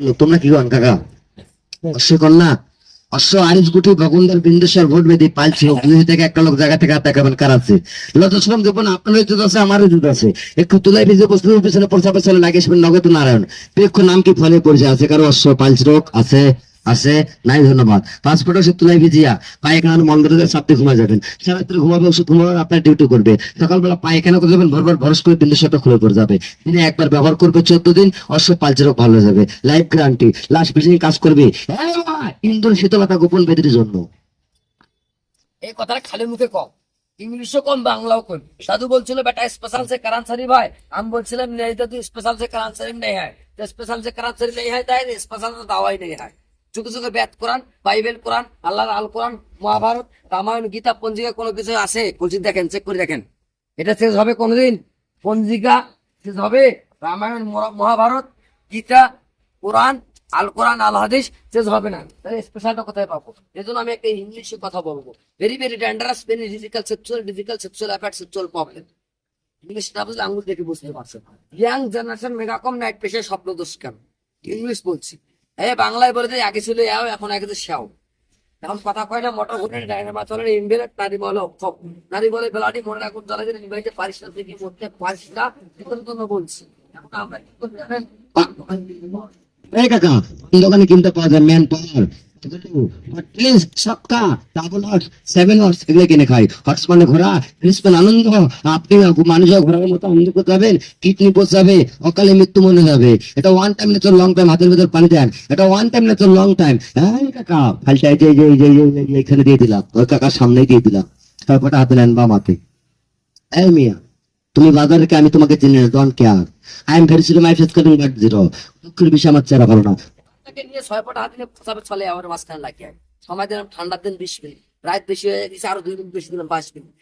তোমরা কি কন কাকা অশ্ব কন্যা অশ্ব আরিফ গুটি ভগন্দর বিন্দেশ্বর ভোট বেদি পালছে দুই থেকে একটা লোক জায়গা থেকে দেখাবেন কারাচ্ছে লতশ্রম দেবো না আপনার জুত আছে আমারও যুদ্ধ আছে। একটু তুলাই ভিজে বস্তুর পিছনে পয়সা পয়সা লাগিয়েছিলেন নগদ নারায়ণ। নাম কি ফলে পরিচয় আছে কারও অশ্ব পালছ রোগ? আছে। আছে, নাই, ধন্যবাদ। পাসপোর্ট ওষুধ তুলাই ভিজিয়া। পায়খানা মন্দিরে যাবেন সাথে ঘুমা যাবেন সারাত্রে ঘুমাবে, ওষুধ ঘুমাবে, আপনার ডিউটি করবে। সকালবেলা পায়খানা করে যাবেন ভরবার ভরস করে দিল্লি সেটা খুলে পড়ে যাবে। দিনে একবার ব্যবহার করবে চোদ্দ দিন, অশ্ব পালচেরও ভালো হয়ে যাবে। লাইফ গ্যারান্টি লাস্ট বিল্ডিং কাজ করবে। হ্যাঁ, ইন্দোর শীতলতা গোপন বেদির জন্য। এই কথাটা খালি মুখে কম ইংলিশও কম, বাংলাও কম। সাধু বলছিল, বেটা স্পেশাল সে কারান সারি ভাই। আমি বলছিলাম, নেই, তো স্পেশাল সে কারান সারি নেই হয়। স্পেশাল সে কারান সারি নেই হয়, তাই স্পেশাল তো দাওয়াই নেই হয়। যুগে যুগে বেদ কোরআন, বাইবেল কোরআন, আল্লাহর আল কোরআন, মহাভারত, রামায়ণ, গীতা, পঞ্জিকা কোনো কিছু আছে? বলছি, দেখেন চেক করে দেখেন। এটা শেষ হবে কোনোদিন? পঞ্জিকা শেষ হবে? রামায়ণ মহাভারত, গীতা, কোরআন, আল কোরআন, আল হাদিস শেষ হবে না। তাহলে স্পেশালটা কোথায় পাবো? এই জন্য আমি একটা ইংলিশে কথা বলব। Very very dangerous very difficult sexual difficult sexual affair sexual problem English না বুঝলে আঙুল দেখে বুঝতে পারছেন ইয়াং জেনারেশন মেগাকম নাইট পেশে স্বপ্ন দোষ কেন? ইংলিশ বলছি। বাংলায় বলে যে আগে ছিল এও, এখন আগে শ্যাও এখন কথা কয় না, মোটর ঘুরে ডাইনামা নারী বলে অক্ষম নারী বলে বেলাটি মনে রাখুন চলে যে ইনভাইটে পারিস না থেকে করতে পারিস না, এখন তো বলছি। এখন আমরা কি করতে? এই কাকা, দোকানে কিনতে পাওয়া যায় ম্যান পাওয়ার মানে অকালে মৃত্যু মনে যাবে এটা ওয়ান টাইম লং টাইম হাতের ভেতর পানি দেন এটা ওয়ান টাইম লং টাইম হ্যাঁ এখানে দিয়ে দিলাম ওই কাকার সামনেই দিয়ে দিলাম তারপরটা হাতে নেন বাম হাতে এই মিয়া তুমি বাজারকে আমি তোমাকে চিনি না don't care I am very my face cutting but zero দুঃখের বিষয় আমার চেহারা ভালো না তাকে নিয়ে ছয় ফোটা হাতে নিয়ে চলে আমার মাঝখানে লাগিয়ে সময় দিলাম ঠান্ডার দিন বিশ মিনিট। রাত বেশি হয়ে গেছে, আরও দুই মিনিট বেশি দিলাম পাঁচ মিনিট।